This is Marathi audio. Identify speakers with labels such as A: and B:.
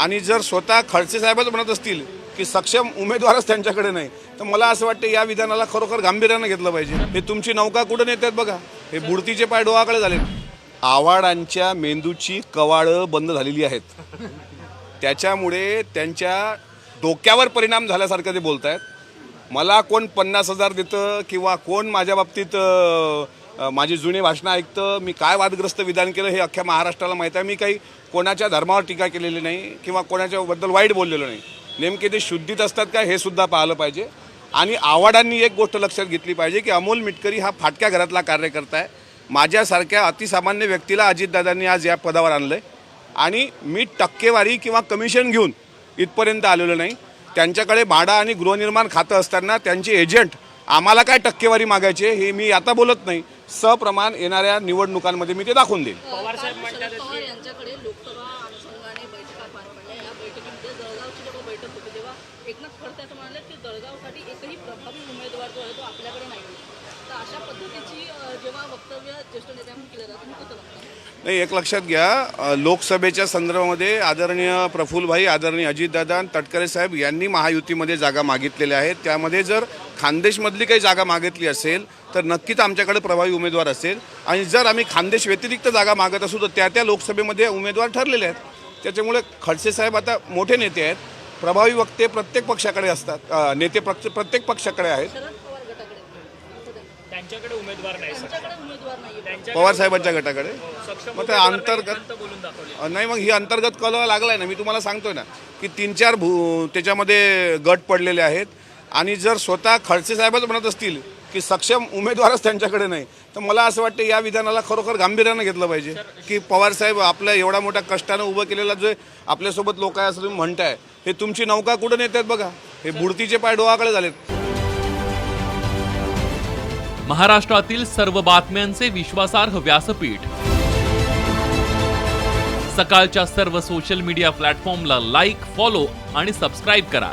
A: आणि जर स्वतः खडसे साहेबच म्हणत असतील की सक्षम उमेदवारच त्यांच्याकडे नाही तर मला असं वाटतं या विधानाला खरोखर गांभीर्यानं घेतलं पाहिजे. हे तुमची नौका कुठं नेतात बघा. हे बुडतीचे पाय डोळाकडे झाले आव्हाडांच्या मेंदूची कवाळं बंद झालेली आहेत. त्याच्यामुळे त्यांच्या डोक्यावर परिणाम झाल्यासारखं ते बोलत आहेत मला कोण पन्नास हजार देतं किंवा कोण माझ्या बाबतीत माझी जुनी भाषणं ऐकतं मी काय वादग्रस्त विधान केलं हे अख्ख्या महाराष्ट्राला माहीत आहे. मी काही कोणाच्या धर्मावर टीका केलेली नाही किंवा कोणाच्याबद्दल वाईट बोललेलो नाही. नेमके ते शुद्धीत असतात का हे सुद्धा पाहिलं पाहिजे. आणि आव्हाडांनी एक गोष्ट लक्षात घेतली पाहिजे की अमोल मिटकरी हा फाटक्या घरातला कार्यकर्ता आहे. माझ्यासारख्या अतिसामान्य व्यक्तीला अजितदादांनी आज या पदावर आणलं आहे आणि मी टक्केवारी किंवा कमिशन घेऊन इथपर्यंत आलेलो नाही. त्यांच्याकडे भाडा आणि गृहनिर्माण खातं असताना त्यांचे एजंट आम्हाला काय टक्केवारी मागायचे हे मी आता बोलत नाही. सप्रमाण येणाऱ्या निवडणुकांमध्ये मी ते दाखवून देईन.
B: पवार साहेब शरद पवार यांच्याकडे लोकसभा अनुषंगाने बैठका पार पडल्या. या बैठकीमध्ये जळगावची जेव्हा बैठक होती तेव्हा एकनाथ खडसे असं म्हणाले की जळगावसाठी एकही प्रभावी उमेदवार जो आहे तो आपल्याकडे नाही तर अशा पद्धतीची अ, जेव्हा वक्तव्य ज्येष्ठ नेत्यांकडून केलं जातं तुम्ही कसं बघता?
A: नाही एक लक्षात घ्या लोकसभेच्या संदर्भामध्ये आदरणीय प्रफुल्लभाई आदरणीय अजितदादा आणि तटकरे साहेब यांनी महायुतीमध्ये जागा मागितलेल्या आहेत. त्यामध्ये जर खानदेशमधली काही जागा मागितली असेल तर नक्कीच आमच्याकडे प्रभावी उमेदवार असेल. आणि जर आम्ही खानदेश व्यतिरिक्त जागा मागत असू तर त्या त्या लोकसभेमध्ये उमेदवार ठरलेले आहेत. त्याच्यामुळे खडसे साहेब आता मोठे नेते आहेत. प्रभावी वक्ते प्रत्येक पक्षाकडे असतात नेते प्रत्ये- प्रत्येक पक्षाकडे आहेत.
C: त्यांच्याकडे उमेदवार नाही सर
B: त्यांच्याकडे उमेदवार नाही
C: त्यांच्या
A: पवार साहेबांच्या गटाकडे.
C: सक्षम
A: मग ते अंतर्गत
C: नाही, खंत बोलून दाखवले.
A: नाही मग ही अंतर्गत कल लागलाय ना. मी तुम्हाला सांगतोय ना की तीन चार भू त्याच्यामध्ये गट पडलेले आहेत. आणि जर स्वतः खडसे साहेबच म्हणत असतील की सक्षम उमेदवारच त्यांच्याकडे नाही तर मला असं वाटतं या विधानाला खरोखर गांभीर्यानं घेतलं पाहिजे. की पवार साहेब आपल्या एवढ्या मोठ्या कष्टानं उभं केलेला जे आपल्यासोबत लोक आहे असं तुम्ही म्हणताय हे तुमची नौका कुठं नेतात बघा? हे बुडतीचे पाय डोळाकडे झालेत.
D: महाराष्ट्रातील सर्व बातम्यांचे विश्वासार्ह व्यासपीठ. सकाळच्या सर्व सोशल मीडिया प्लॅटफॉर्मला लाईक फॉलो आणि सबस्क्राईब करा.